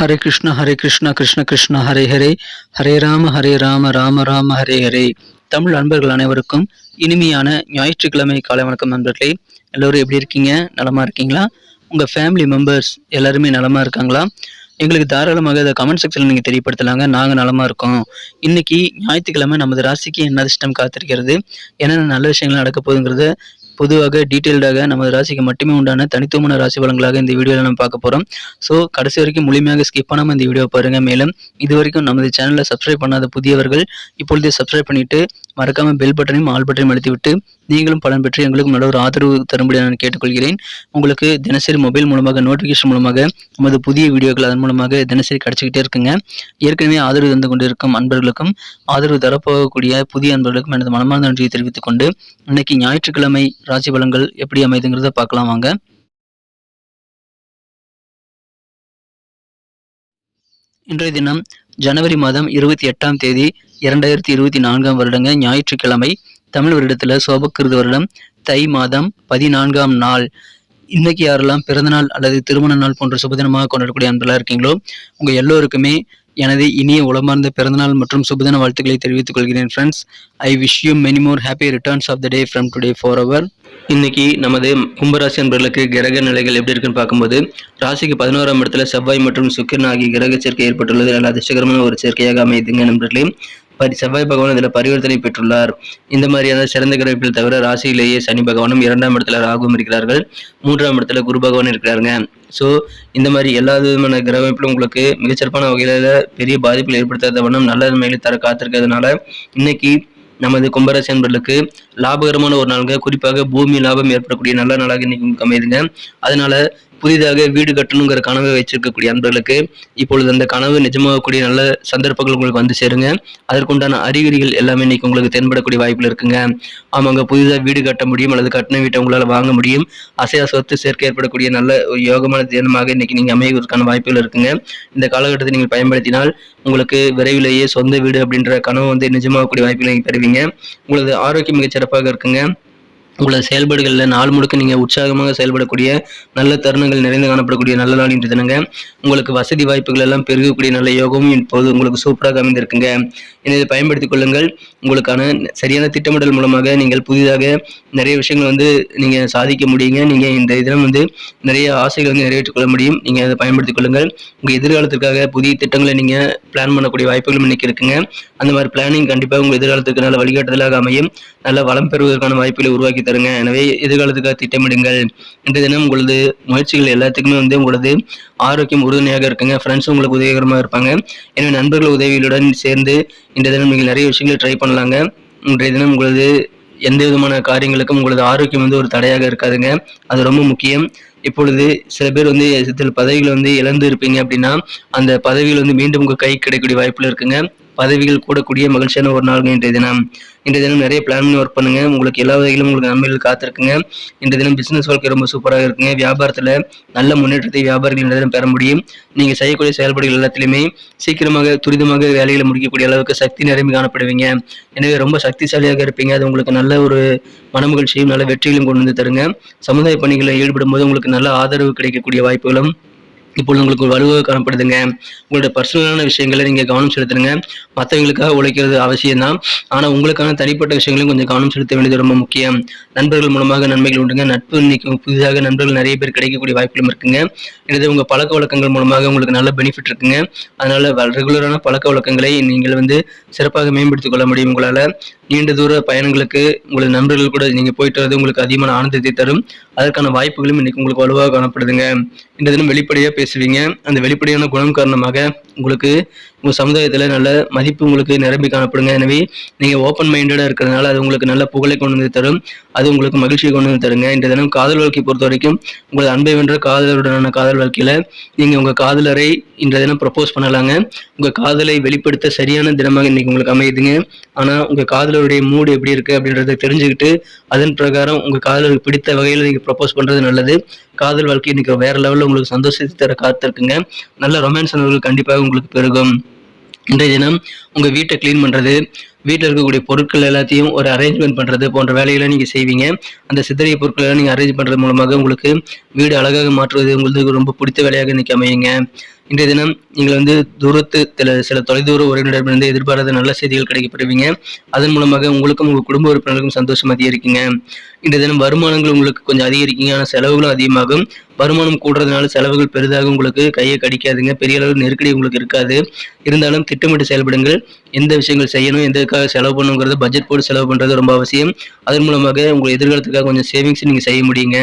ஹரே கிருஷ்ண ஹரே கிருஷ்ண கிருஷ்ண கிருஷ்ண ஹரே ஹரே ஹரே ராம ஹரே ராம ராம ராம ஹரே ஹரே தமிழ் நண்பர்கள் அனைவருக்கும் இனிமையான ஞாயிற்றுக்கிழமை காலை வணக்கம் நண்பர்களே. எல்லோரும் எப்படி இருக்கீங்க? நலமா இருக்கீங்களா? உங்க ஃபேமிலி மெம்பர்ஸ் எல்லாருமே நலமா இருக்காங்களா? எங்களுக்கு தாராளமாக இதை கமெண்ட் செக்ஷனில் நீங்கள் தெரியப்படுத்தலாங்க. நாங்கள் நலமாக இருக்கோம். இன்னைக்கு ஞாயிற்றுக்கிழமை நமது ராசிக்கு என்ன அதிர்ஷ்டம் காத்திருக்கிறது? என்னென்ன நல்ல விஷயங்கள் நடக்க போகுதுங்கிறத பொதுவாக டீட்டெயில்டாக நமது ராசிக்கு மட்டுமே உண்டான தனித்துவமான ராசி பலன்களாக இந்த வீடியோவில் நம்ம பார்க்க போகிறோம் ஸோ கடைசி வரைக்கும் முழுமையாக ஸ்கிப் பண்ணாமல் இந்த வீடியோ பாருங்கள் மேலும் இது வரைக்கும் நமது சேனலை சப்ஸ்கிரைப் பண்ணாத புதியவர்கள் இப்பொழுதே சப்ஸ்கிரைப் பண்ணிட்டு மறக்காமல் பெல் பட்டனையும் ஆல் பட்டனையும் அழுத்திவிட்டு நீங்களும் பலன் பெற்று எங்களுக்கும் நல்ல ஒரு ஆதரவு தரும்படி நான் கேட்டுக்கொள்கிறேன். உங்களுக்கு தினசரி மொபைல் மூலமாக நோட்டிஃபிகேஷன் மூலமாக நமது புதிய வீடியோக்கள் அதன் மூலமாக தினசரி கிடச்சிக்கிட்டே இருக்குங்க. ஏற்கனவே ஆதரவு தந்து கொண்டிருக்கும் அன்பர்களுக்கும் ஆதரவு தரப்போகக்கூடிய புதிய அன்பர்களுக்கும் எனது மனமார்ந்த நன்றியை தெரிவித்துக் கொண்டு இன்னைக்கு ஞாயிற்றுக்கிழமை ராசி பலன்கள் எப்படி அமைதுங்கிறத பார்க்கலாம் வாங்க. இன்றைய தினம் ஜனவரி மாதம் இருபத்தி எட்டாம் தேதி இரண்டாயிரத்தி இருபத்தி நான்காம் வருடங்க ஞாயிற்றுக்கிழமை தமிழ் வருடத்தில் சோபக்கிருத வருடம் தை மாதம் பதினான்காம் நாள். இன்னைக்கு யாரெல்லாம் பிறந்தநாள் அல்லது திருமண நாள் போன்ற சுபதினமாக கொண்டாடக்கூடிய அன்பெல்லாம் இருக்கீங்களோ உங்கள் எல்லோருக்குமே எனது இனிய உளமார்ந்த பிறந்தநாள் மற்றும் சுபதின வாழ்த்துக்களை தெரிவித்துக் கொள்கிறேன் friends I wish you many more happy returns of the day from today for our இன்னைக்கு நமது கும்பராசி அன்பர்களுக்கு கிரக நிலைகள் எப்படி இருக்குன்னு பார்க்கும்போது ராசிக்கு பதினோராம் இடத்துல செவ்வாய் மற்றும் சுக்கிரன் ஆகிய கிரக சேர்க்கை ஏற்பட்டுள்ளது. நல்ல அதிர்ஷ்டகரமான ஒரு சேர்க்கையாக அமையுதுங்க நண்பர்களே. பரி செவ்வாய் பகவான் இதில் பரிவர்த்தனை பெற்றுள்ளார். இந்த மாதிரியான சிறந்த கிரகங்கள் தவிர ராசியிலேயே சனி பகவானும் இரண்டாம் இடத்துல ராகுவும் இருக்கிறார்கள். மூன்றாம் இடத்துல குரு பகவான் இருக்கிறாருங்க. ஸோ இந்த மாதிரி எல்லா விதமான கிரக அமைப்பிலும் உங்களுக்கு மிகச்சிறப்பான வகையில் பெரிய பாதிப்புகள் ஏற்படுத்தாத வண்ணம் நல்ல நன்மைகளை தர காத்திருக்கிறதுனால இன்னைக்கு நமது கும்பராசி அன்பர்களுக்கு லாபகரமான ஒரு நாளுங்க. குறிப்பாக பூமி லாபம் ஏற்படக்கூடிய நல்ல நாளாக இன்னைக்கு உங்களுக்கு அமையுதுங்க. அதனால புதிதாக வீடு கட்டணுங்கிற கனவை வச்சிருக்கக்கூடிய அன்பர்களுக்கு இப்பொழுது அந்த கனவு நிஜமாகக்கூடிய நல்ல சந்தர்ப்பங்கள் உங்களுக்கு வந்து சேருங்க. அதற்குண்டான அறிகுறிகள் எல்லாமே இன்னைக்கு உங்களுக்கு தென்படக்கூடிய வாய்ப்பில் இருக்குங்க. ஆமாங்க புதிதாக வீடு கட்ட முடியும் அல்லது கட்டண வீட்டை உங்களால் வாங்க முடியும். அசையா சொத்து சேர்க்கை ஏற்படக்கூடிய நல்ல ஒரு யோகமான தினமாக இன்னைக்கு நீங்கள் அமைவதற்கான வாய்ப்புகள் இருக்குங்க. இந்த காலகட்டத்தை நீங்கள் பயன்படுத்தினால் உங்களுக்கு விரைவிலேயே சொந்த வீடு அப்படின்ற கனவு வந்து நிஜமாகக்கூடிய வாய்ப்புகளை நீங்கள் பெறுவீங்க உங்களது ஆரோக்கியம் மிகச் சிறப்பாக இருக்குங்க. உங்களது செயல்பாடுகளில் நாள் முழுக்க நீங்கள் உற்சாகமாக செயல்படக்கூடிய நல்ல தருணங்கள் நிறைந்து காணப்படக்கூடிய நல்ல நாள் இன்று தினங்க. உங்களுக்கு வசதி வாய்ப்புகள் எல்லாம் பெருகக்கூடிய நல்ல யோகமும் இப்போது உங்களுக்கு சூப்பராக அமைந்திருக்குங்க. இதை பயன்படுத்திக் கொள்ளுங்கள். உங்களுக்கான சரியான திட்டமிடல் மூலமாக நீங்கள் புதிதாக நிறைய விஷயங்கள் வந்து நீங்கள் சாதிக்க முடியுங்க. நீங்கள் இந்த தினம் வந்து நிறைய ஆசைகள் வந்து நிறைவேற்றிக் கொள்ள முடியும். நீங்கள் அதை பயன்படுத்திக் கொள்ளுங்கள். உங்கள் எதிர்காலத்திற்காக புதிய திட்டங்களை நீங்கள் பிளான் பண்ணக்கூடிய வாய்ப்புகளும் இன்னைக்கு இருக்குங்க. அந்த மாதிரி பிளானிங் கண்டிப்பாக உங்கள் எதிர்காலத்துக்கு நல்ல வழிகாட்டுதலாக அமையும். நல்ல வளம் பெறுவதற்கான வாய்ப்புகளை உருவாக்கி தருங்க. எனவே எதிர்காலத்துக்காக திட்டமிடுங்கள். இன்றைய தினம் உங்களது முயற்சிகள் எல்லாத்துக்குமே வந்து உங்களது ஆரோக்கியம் உறுதுணையாக இருக்குங்க. ஃப்ரெண்ட்ஸும் உங்களுக்கு உதவிகரமாக இருப்பாங்க. எனவே நண்பர்கள் உதவியுடன் சேர்ந்து இன்றைய தினம் நீங்கள் நிறைய விஷயங்களை ட்ரை பண்ணலாங்க. இன்றைய தினம் உங்களது எந்த விதமான காரியங்களுக்கும் உங்களது ஆரோக்கியம் வந்து ஒரு தடையாக இருக்காதுங்க. அது ரொம்ப முக்கியம். இப்பொழுது சில பேர் வந்து சில பதவிகளை வந்து இழந்து இருப்பீங்க அப்படின்னா அந்த பதவிகள் வந்து மீண்டும் உங்கள் கை கிடைக்கக்கூடிய வாய்ப்பில் இருக்குங்க. பதவிகள் கூடக்கூடிய மகிழ்ச்சியான ஒரு நாள் இன்றைய தினம். இன்றைய தினம் நிறைய பிளான் பண்ணி ஒர்க் பண்ணுங்க. உங்களுக்கு எல்லா வகையிலும் உங்களுக்கு நன்மைகள் காத்திருக்குங்க. இன்றைய தினம் பிசினஸ் வாழ்க்கை ரொம்ப சூப்பராக இருக்குங்க. வியாபாரத்தில் நல்ல முன்னேற்றத்தை வியாபாரிகள் இன்றைய தினம் பெற முடியும். நீங்கள் செய்யக்கூடிய செயல்பாடுகள் எல்லாத்திலையுமே சீக்கிரமாக துரிதமாக வேலைகளை முடிக்கக்கூடிய அளவுக்கு சக்தி நிரம்பி காணப்படுவீங்க. எனவே ரொம்ப சக்திசாலியாக இருப்பீங்க. அது உங்களுக்கு நல்ல ஒரு மனமகிழ்ச்சியும் நல்ல வெற்றிகளும் கொண்டு வந்து தருங்க. சமுதாய பணிகளில் ஈடுபடும் போது உங்களுக்கு நல்ல ஆதரவு கிடைக்கக்கூடிய வாய்ப்புகளும் இப்பொழுது உங்களுக்கு ஒரு வலுவாக காணப்படுதுங்க. உங்களுடைய பர்சனலான விஷயங்களை நீங்கள் கவனம் செலுத்துங்க. மற்றவங்களுக்காக உழைக்கிறது அவசியம்தான். ஆனால் உங்களுக்கான தனிப்பட்ட விஷயங்களையும் கொஞ்சம் கவனம் செலுத்த வேண்டியது ரொம்ப முக்கியம். நண்பர்கள் மூலமாக நன்மைகள் உண்டுங்க. நட்பு இன்னைக்கு புதிதாக நண்பர்கள் நிறைய பேர் கிடைக்கக்கூடிய வாய்ப்புகளும் இருக்குங்க. எனது உங்கள் பழக்க வழக்கங்கள் மூலமாக உங்களுக்கு நல்ல பெனிஃபிட் இருக்குங்க. அதனால் ரெகுலரான பழக்க வழக்கங்களை நீங்கள் வந்து சிறப்பாக மேம்படுத்திக் கொள்ள முடியும் உங்களால். நீண்ட தூர பயணங்களுக்கு உங்களது நண்பர்கள் கூட நீங்கள் போயிட்டு வரது உங்களுக்கு அதிகமான ஆனந்தத்தை தரும். அதற்கான வாய்ப்புகளும் இன்னைக்கு உங்களுக்கு வலுவாக காணப்படுதுங்க. இந்த தினம் வெளிப்படையாக பேசுவீங்க. அந்த வெளிப்படையான குணம் காரணமாக உங்களுக்கு உங்கள் சமுதாயத்தில் நல்ல மதிப்பு உங்களுக்கு நிரம்பி காணப்படுங்க. எனவே நீங்கள் ஓப்பன் மைண்டடாக இருக்கிறதுனால அது உங்களுக்கு நல்ல புகழை கொண்டு வந்து தரும். அது உங்களுக்கு மகிழ்ச்சியை கொண்டு வந்து தருங்க. இந்த தினம் காதல் வாழ்க்கை பொறுத்த வரைக்கும் உங்களது அன்பை வென்ற காதலருடனான காதல் வாழ்க்கையில் நீங்கள் உங்கள் காதலரை இன்றைய தினம் ப்ரப்போஸ் பண்ணலாங்க. உங்கள் காதலை வெளிப்படுத்த சரியான தினமாக இன்னைக்கு உங்களுக்கு அமையுதுங்க. ஆனால் உங்கள் காதலருடைய மூடு எப்படி இருக்குது அப்படின்றத தெரிஞ்சுக்கிட்டு அதன் பிரகாரம் உங்கள் காதலருக்கு பிடித்த வகையில் நீங்கள் ப்ரப்போஸ் பண்ணுறது நல்லது. காதல் வாழ்க்கை இன்னைக்கு வேற லெவலில் உங்களுக்கு சந்தோஷத்தை தர காத்திருக்குங்க. நல்ல ரொமான்ஸ் உணர்வுகள் கண்டிப்பாக உங்களுக்கு பெருகும். இன்றைய தினம் உங்கள் வீட்டை க்ளீன் பண்ணுறது வீட்டில் இருக்கக்கூடிய பொருட்கள் எல்லாத்தையும் ஒரு அரேஞ்ச்மெண்ட் பண்ணுறது போன்ற வேலைகளை நீங்கள் செய்வீங்க. அந்த சிதறிய பொருட்களை நீங்கள் அரேஞ்ச் பண்ணுறது மூலமாக உங்களுக்கு வீடு அழகாக மாற்றுவது உங்களுக்கு ரொம்ப பிடித்த வேலையாக இன்றைக்கி அமையுங்க. இன்றைய தினம் நீங்கள் வந்து தூரத்து சில சில தொலைதூர உறவினரிடமிருந்து எதிர்பாராத நல்ல செய்திகள் கிடைக்கப்படுவீங்க அதன் மூலமாக உங்களுக்கும் உங்கள் குடும்ப உறுப்பினர்களுக்கும் சந்தோஷம் அதிகரிக்குங்க. இன்றைய தினம் வருமானங்கள் உங்களுக்கு கொஞ்சம் அதிகரிக்குங்க. ஆனால் செலவுகளும் அதிகமாகும். வருமானம் கூடுறதுனால செலவுகள் பெரிதாக உங்களுக்கு கையை கடிக்காதுங்க. பெரிய அளவு நெருக்கடி உங்களுக்கு இருக்காது. இருந்தாலும் திட்டமிட்டு செயல்படுங்கள். எந்த விஷயங்கள் செய்யணும் எந்தக்காக செலவு பண்ணுங்கிறது பட்ஜெட் போட்டு செலவு பண்ணுறது ரொம்ப அவசியம். அதன் மூலமாக உங்கள் எதிர்காலத்துக்காக கொஞ்சம் சேவிங்ஸ் நீங்கள் செய்ய முடியுங்க.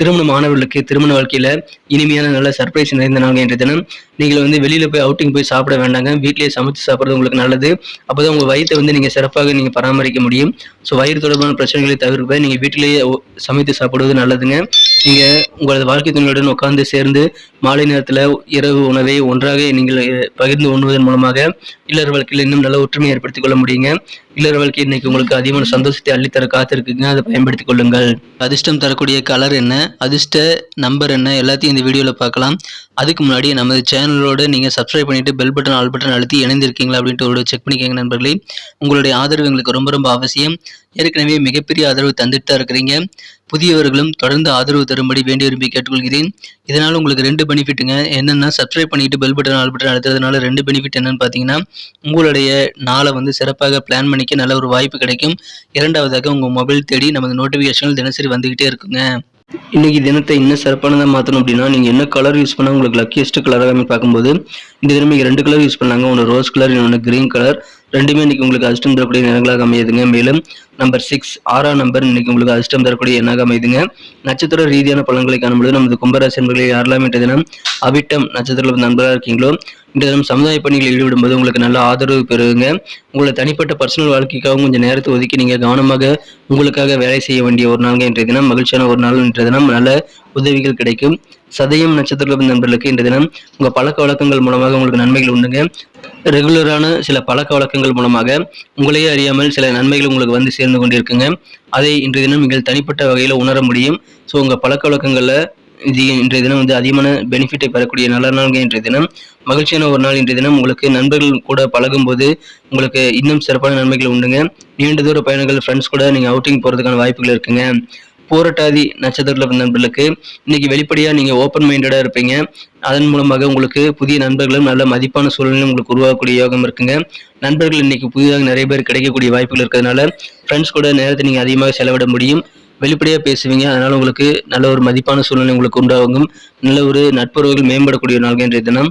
திருமண மாணவர்களுக்கு திருமண வாழ்க்கையில் இனிமையான நல்ல சர்ப்ரைஸ் நிறைந்த நாங்கள் என்ற தினம். நீங்கள் வந்து வெளியில் போய் அவுட்டிங் போய் சாப்பிட வேண்டாங்க. வீட்டிலேயே சமைச்சு சாப்பிட்றது உங்களுக்கு நல்லது. அப்போ தான் உங்கள் வயிற்றை வந்து நீங்கள் சிறப்பாக நீங்கள் பராமரிக்க முடியும். ஸோ வயிறு தொடர்பான பிரச்சனைகளை தவிர்க்க நீங்கள் வீட்டிலேயே சமைத்து சாப்பிடுவது நல்லதுங்க. நீங்கள் உங்களது வாழ்க்கை துணையுடன் உட்கார்ந்து சேர்ந்து மாலை நேரத்தில் இரவு உணவை ஒன்றாக நீங்கள் பகிர்ந்து உண்ணுவதன் மூலமாக இல்லற வாழ்க்கையில் இன்னும் நல்ல ஒற்றுமை ஏற்படுத்திக் கொள்ள முடியுங்க. இல்லற வாழ்க்கை இன்னைக்கு உங்களுக்கு அதிகமான சந்தோஷத்தை அள்ளித்தர காத்திருக்குங்க. அதை பயன்படுத்திக் கொள்ளுங்கள். அதிர்ஷ்டம் தரக்கூடிய கலர் என்ன? அதிர்ஷ்ட நம்பர் என்ன? எல்லாத்தையும் இந்த வீடியோவில் பார்க்கலாம். அதுக்கு முன்னாடி நமது சேனலோடு நீங்கள் சப்ஸ்கிரைப் பண்ணிவிட்டு பெல் பட்டன் ஆல் பட்டன் அழுத்தி இணைந்திருக்கீங்களா அப்படின்ட்டு ஒரு செக் பண்ணிக்கோங்க நண்பர்களே. உங்களுடைய ஆதரவு எங்களுக்கு ரொம்ப ரொம்ப அவசியம். ஏற்கனவே மிகப்பெரிய ஆதரவு தந்துட்டு தான் இருக்கிறீங்க. புதியவர்களும் தொடர்ந்து ஆதரவு தரும்படி வேண்டி விரும்பி கேட்டுக்கொள்கிறேன். இதனால் உங்களுக்கு ரெண்டு பெனிஃபிட்டுங்க. என்னென்னா சப்ஸ்கிரைப் பண்ணிட்டு பெல் பட்டன் ஆல் பட்டன் அழுத்துறதுனால ரெண்டு பெனிஃபிட் என்னன்னு பார்த்தீங்கன்னா உங்களுடைய நாளை வந்து சிறப்பாக பிளான் பண்ணிக்க நல்ல ஒரு வாய்ப்பு கிடைக்கும். இரண்டாவதாக உங்கள் மொபைல் தேடி நமது நோட்டிஃபிகேஷன்கள் தினசரி வந்துக்கிட்டே இருக்குங்க. இன்னைக்கு தினத்தை இன்னும் சிறப்பானதாக மாற்றணும் அப்படின்னா நீங்கள் என்ன கலர் யூஸ் பண்ணால் உங்களுக்கு லக்கியஸ்ட் கலராக பார்க்கும்போது இந்த தினமே ரெண்டு கலர் யூஸ் பண்ணாங்க ஒன்று ரோஸ் கலர் இன்னொன்று கிரீன் கலர் ரெண்டுமே இன்னைக்கு உங்களுக்கு அதிர்ஷ்டம் தரக்கூடிய நிறங்களாக அமையுதுங்க. மேலும் நம்பர் சிக்ஸ் ஆறாம் நம்பர் இன்னைக்கு உங்களுக்கு அதிர்ஷ்டம் தரக்கூடிய எண்ணாக அமையுதுங்க. நட்சத்திர ரீதியான பலன்களை காணும்போது நமது கும்பராசி என்பர்களை யாரெல்லாம் இன்றைய தினம் அவிட்டம் நட்சத்திரத்தில் நண்பராக இருக்கீங்களோ இந்த தினம் சமுதாய பணிகளில் ஈடுபடும்போது உங்களுக்கு நல்ல ஆதரவு பெறுங்க உங்களை தனிப்பட்ட பர்சனல் வாழ்க்கைக்காகவும் கொஞ்சம் நேரத்தை ஒதுக்கி நீங்கள் கவனமாக உங்களுக்காக வேலை செய்ய வேண்டிய ஒரு நாள்ங்க இன்றைய தினம். மகிழ்ச்சியான ஒரு நாள் இன்றைய தினம். நல்ல உதவிகள் கிடைக்கும். சதயம் நட்சத்திர நண்பர்களுக்கு இன்றைய தினம் உங்கள் பழக்க வழக்கங்கள் மூலமாக உங்களுக்கு நன்மைகள் உண்டுங்க. ரெகுலரான சில பழக்க வழக்கங்கள் மூலமாக உங்களையே அறியாமல் சில நன்மைகள் உங்களுக்கு வந்து சேர்ந்து கொண்டிருக்குங்க. அதை இன்றைய தினம் நீங்கள் தனிப்பட்ட வகையில் உணர முடியும். ஸோ உங்கள் பழக்க வழக்கங்களில் இது இன்றைய தினம் வந்து அதிகமான பெனிஃபிட்டை பெறக்கூடிய நல்ல நாள்கள் இன்றைய தினம். மகிழ்ச்சியான ஒரு நாள் இன்றைய தினம். உங்களுக்கு நண்பர்கள் கூட பழகும்போது உங்களுக்கு இன்னும் சிறப்பான நன்மைகள் உண்டுங்க. நீண்ட தூர பயணங்கள் ஃப்ரெண்ட்ஸ் கூட நீங்கள் அவுட்டிங் போகிறதுக்கான வாய்ப்புகள் இருக்குங்க. போராட்டாதி நட்சத்திரத்தில் நண்பர்களுக்கு இன்னைக்கு வெளிப்படையாக நீங்கள் ஓப்பன் மைண்டடாக இருப்பீங்க. அதன் மூலமாக உங்களுக்கு புதிய நண்பர்களும் நல்ல மதிப்பான சூழ்நிலையும் உங்களுக்கு உருவாகக்கூடிய யோகம் இருக்குங்க. நண்பர்கள் இன்னைக்கு புதிதாக நிறைய பேர் கிடைக்கக்கூடிய வாய்ப்புகள் இருக்கிறதுனால ஃப்ரெண்ட்ஸ் கூட நேரத்தை நீங்கள் அதிகமாக செலவிட முடியும். வெளிப்படையாக பேசுவீங்க. அதனால் உங்களுக்கு நல்ல ஒரு மதிப்பான சூழ்நிலை உங்களுக்கு உண்டாகும். நல்ல ஒரு நட்புறவுகள் மேம்படக்கூடிய நாள்கின்ற தினம்.